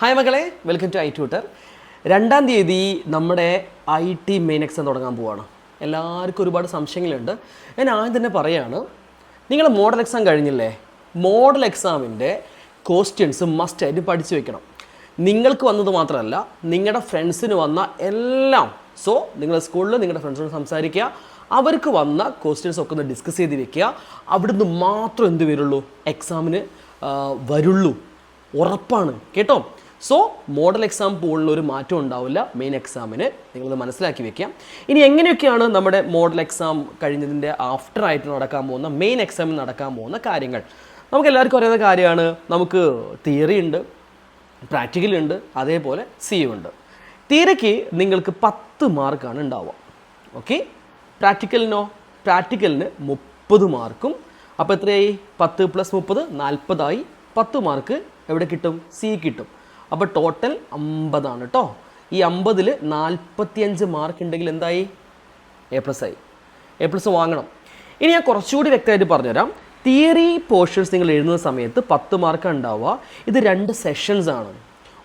Hi മക്കളെ welcome to I tutor രണ്ടാം തീയതി നമ്മുടെ ഐ ടി മെയിൻ എക്സാം തുടങ്ങാൻ പോവാണ്. എല്ലാവർക്കും ഒരുപാട് സംശയങ്ങളുണ്ട്. ഞാൻ ആദ്യം തന്നെ പറയാണ് നിങ്ങൾ മോഡൽ എക്സാം കഴിഞ്ഞില്ലേ? മോഡൽ എക്സാമിന്റെ ക്വസ്റ്റ്യൻസ് മസ്റ്റായിട്ട് പഠിച്ചു വെക്കണം. നിങ്ങൾക്ക് വന്നത് മാത്രമല്ല നിങ്ങളുടെ ഫ്രണ്ട്സിന് വന്ന എല്ലാം. സോ നിങ്ങളുടെ സ്കൂളിൽ നിങ്ങളുടെ ഫ്രണ്ട്സിനോട് സംസാരിക്കുക. അവർക്ക് വന്ന ക്വസ്റ്റ്യൻസ് ഒക്കെ ഒന്ന് ഡിസ്കസ് ചെയ്ത് വെക്കുക. അവിടുന്ന് മാത്രം എന്ത് വരുള്ളൂ? എക്സാമിന് വരുള്ളൂ. ഉറപ്പാണ്. കേട്ടോ? സോ മോഡൽ എക്സാം പോളിൽ ഒരു മാറ്റം ഉണ്ടാവില്ല. മെയിൻ എക്സാമിന് നിങ്ങളത് മനസ്സിലാക്കി വെക്കാം. ഇനി എങ്ങനെയൊക്കെയാണ് നമ്മുടെ മോഡൽ എക്സാം കഴിഞ്ഞതിന്റെ ആഫ്റ്റർ ആയിട്ട് നടക്കാൻ പോകുന്ന മെയിൻ എക്സാമിൽ നടക്കാൻ പോകുന്ന കാര്യങ്ങൾ? നമുക്ക് എല്ലാവർക്കും അറിയുന്ന കാര്യമാണ്. നമുക്ക് തിയറി ഉണ്ട് പ്രാക്ടിക്കൽ ഉണ്ട് അതേപോലെ സി ഉണ്ട്. തിയറിക്ക് നിങ്ങൾക്ക് പത്ത് മാർക്കാണ് ഉണ്ടാവുക. ഓക്കെ പ്രാക്ടിക്കലിനോ പ്രാക്ടിക്കലിന് മുപ്പത് മാർക്കും അപ്പോൾ എത്രയായി? പത്ത് പ്ലസ് മുപ്പത് നാൽപ്പതായി. പത്ത് മാർക്ക് എവിടെ കിട്ടും? സി കിട്ടും. അപ്പോൾ ടോട്ടൽ അമ്പതാണ് കേട്ടോ ഈ അമ്പതിൽ നാൽപ്പത്തിയഞ്ച് മാർക്ക് ഉണ്ടെങ്കിൽ എന്തായി? എ പ്ലസ് ആയി. എ പ്ലസ് വാങ്ങണം. ഇനി ഞാൻ കുറച്ചുകൂടി വ്യക്തമായിട്ട് പറഞ്ഞുതരാം. തിയറി പോർഷൻസ് നിങ്ങൾ എഴുതുന്ന സമയത്ത് പത്ത് മാർക്ക് ഉണ്ടാവുക. ഇത് രണ്ട് സെഷൻസ് ആണ്.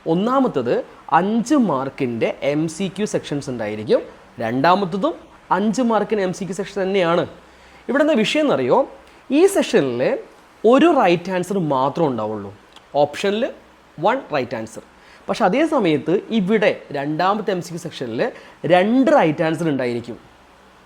ഒന്നാമത്തത് അഞ്ച് മാർക്കിന്റെ എം സി ക്യു സെക്ഷൻസ് ഉണ്ടായിരിക്കും. രണ്ടാമത്തതും അഞ്ച് മാർക്കിന് എം സി ക്യു സെക്ഷൻ തന്നെയാണ്. ഇവിടെ നിന്ന് വിഷയം എന്നറിയോ ഈ സെഷനിൽ ഒരു റൈറ്റ് ആൻസർ മാത്രമേ ഉണ്ടാവുള്ളൂ. ഓപ്ഷനിൽ വൺ റൈറ്റ് ആൻസർ. പക്ഷെ അതേ സമയത്ത് ഇവിടെ രണ്ടാമത്തെ എം സി ക്യു സെക്ഷനിൽ രണ്ട് റൈറ്റ് ആൻസർ ഉണ്ടായിരിക്കും.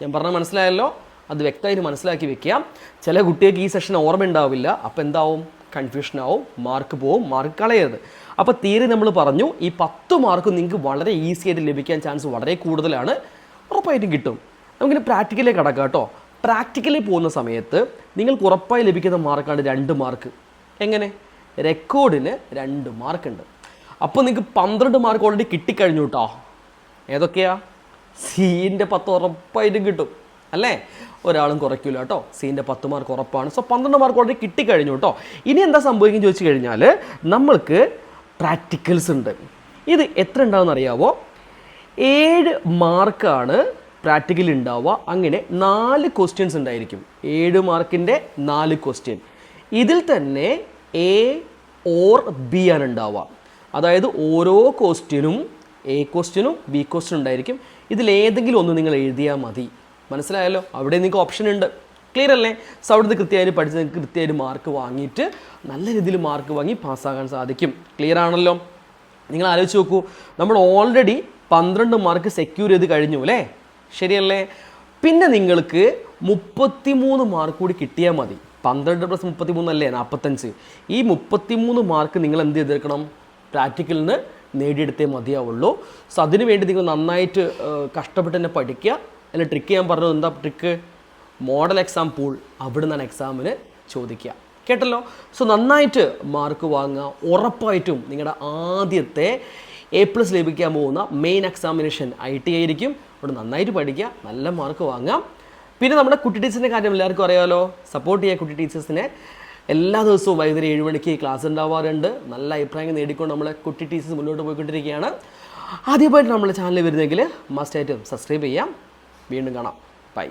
ഞാൻ പറഞ്ഞാൽ മനസ്സിലായല്ലോ? അത് വ്യക്തമായിട്ട് മനസ്സിലാക്കി വെക്കുക. ചില കുട്ടികൾക്ക് ഈ സെഷൻ ഓർമ്മ ഉണ്ടാവില്ല. അപ്പോൾ എന്താവും? കൺഫ്യൂഷൻ ആവും. മാർക്ക് പോവും. മാർക്ക് കളയരുത്. അപ്പോൾ തീരെ നമ്മൾ പറഞ്ഞു ഈ പത്ത് മാർക്ക് നിങ്ങൾക്ക് വളരെ ഈസി ആയിട്ട് ലഭിക്കാൻ ചാൻസ് വളരെ കൂടുതലാണ്. ഉറപ്പായിട്ടും കിട്ടും. നമുക്കിനി പ്രാക്ടിക്കലേ കടക്കാം കേട്ടോ. പ്രാക്ടിക്കലി പോകുന്ന സമയത്ത് നിങ്ങൾക്ക് ഉറപ്പായി ലഭിക്കുന്ന മാർക്കാണ് രണ്ട് മാർക്ക് എങ്ങനെ? റെക്കോർഡിന് രണ്ട് മാർക്കുണ്ട്. അപ്പോൾ നിങ്ങൾക്ക് പന്ത്രണ്ട് മാർക്ക് ഓൾറെഡി കിട്ടിക്കഴിഞ്ഞു കേട്ടോ ഏതൊക്കെയാ? സീന്റെ പത്ത് ഉറപ്പായിട്ടും കിട്ടും. അല്ലേ? ഒരാളും കുറയ്ക്കില്ല കേട്ടോ സീന്റെ പത്ത് മാർക്ക് ഉറപ്പാണ്. സോ പന്ത്രണ്ട് മാർക്ക് ഓൾറെഡി കിട്ടിക്കഴിഞ്ഞു കേട്ടോ ഇനി എന്താ സംഭവിക്കും ചോദിച്ചു കഴിഞ്ഞാൽ നമ്മൾക്ക് പ്രാക്ടിക്കൽസ് ഉണ്ട്. ഇത് എത്ര ഉണ്ടാവുമെന്ന് അറിയാവോ? ഏഴ് മാർക്കാണ് പ്രാക്ടിക്കൽ ഉണ്ടാവുക. അങ്ങനെ നാല് ക്വസ്റ്റ്യൻസ് ഉണ്ടായിരിക്കും. ഏഴ് മാർക്കിന്റെ നാല് ക്വസ്റ്റ്യൻ ഇതിൽ തന്നെ എ ഓർ ബി ആണ് ഉണ്ടാവുക അതായത് ഓരോ ക്വസ്റ്റ്യനും എ ക്വസ്റ്റ്യനും ബി ക്വസ്റ്റ്യൻ ഉണ്ടായിരിക്കും. ഇതിലേതെങ്കിലും ഒന്ന് നിങ്ങൾ എഴുതിയാൽ മതി. മനസ്സിലായല്ലോ? അവിടെ നിങ്ങൾക്ക് ഓപ്ഷൻ ഉണ്ട്. ക്ലിയർ അല്ലേ? സോ അവിടുന്ന് കൃത്യമായിട്ട് പഠിച്ച് നിങ്ങൾക്ക് കൃത്യമായിട്ട് മാർക്ക് വാങ്ങിയിട്ട് നല്ല രീതിയിൽ മാർക്ക് വാങ്ങി പാസ്സാകാൻ സാധിക്കും. ക്ലിയർ ആണല്ലോ? നിങ്ങൾ ആലോചിച്ച് നോക്കൂ. നമ്മൾ ഓൾറെഡി പന്ത്രണ്ട് മാർക്ക് സെക്യൂർ ചെയ്ത് കഴിഞ്ഞു അല്ലേ? ശരിയല്ലേ? പിന്നെ നിങ്ങൾക്ക് മുപ്പത്തിമൂന്ന് മാർക്ക് കൂടി കിട്ടിയാൽ മതി. പന്ത്രണ്ട് പ്ലസ് മുപ്പത്തി മൂന്നല്ലേ നാൽപ്പത്തഞ്ച് ഈ മുപ്പത്തിമൂന്ന് മാർക്ക് നിങ്ങൾ എന്ത് ചെയ്തെടുക്കണം? പ്രാക്ടിക്കലിന് നേടിയെടുത്തേ മതിയാവുള്ളൂ. സോ അതിനു വേണ്ടി നിങ്ങൾ നന്നായിട്ട് കഷ്ടപ്പെട്ട് തന്നെ പഠിക്കുക. അല്ല ട്രിക്ക് ഞാൻ പറഞ്ഞത് എന്താ ട്രിക്ക് മോഡൽ എക്സാം പൂൾ അവിടെ നിന്നാണ് എക്സാമിന് ചോദിക്കുക. കേട്ടല്ലോ? സോ നന്നായിട്ട് മാർക്ക് വാങ്ങുക. ഉറപ്പായിട്ടും നിങ്ങളുടെ ആദ്യത്തെ എ പ്ലസ് ലഭിക്കാൻ പോകുന്ന മെയിൻ എക്സാമിനേഷൻ ഐ ടി ആയിരിക്കും. അവിടെ നന്നായിട്ട് പഠിക്കുക. നല്ല മാർക്ക് വാങ്ങാം പിന്നെ നമ്മുടെ കുട്ടി ടീച്ചറിന്റെ കാര്യം എല്ലാവർക്കും അറിയാമല്ലോ സപ്പോർട്ട് ചെയ്യുക കുട്ടി ടീച്ചേഴ്സിനെ. എല്ലാ ദിവസവും വൈകുന്നേരം ഏഴ് മണിക്ക് ക്ലാസ് ഉണ്ടാവാറുണ്ട്. നല്ല അഭിപ്രായങ്ങൾ നേടിക്കൊണ്ട് നമ്മളെ കുട്ടി ടീച്ചേഴ്സ് മുന്നോട്ട് പോയിക്കൊണ്ടിരിക്കുകയാണ്. ആദ്യമായിട്ട് നമ്മുടെ ചാനൽ വരുന്നെങ്കിൽ മസ്റ്റായിട്ടും സബ്സ്ക്രൈബ് ചെയ്യാം. വീണ്ടും കാണാം. ബൈ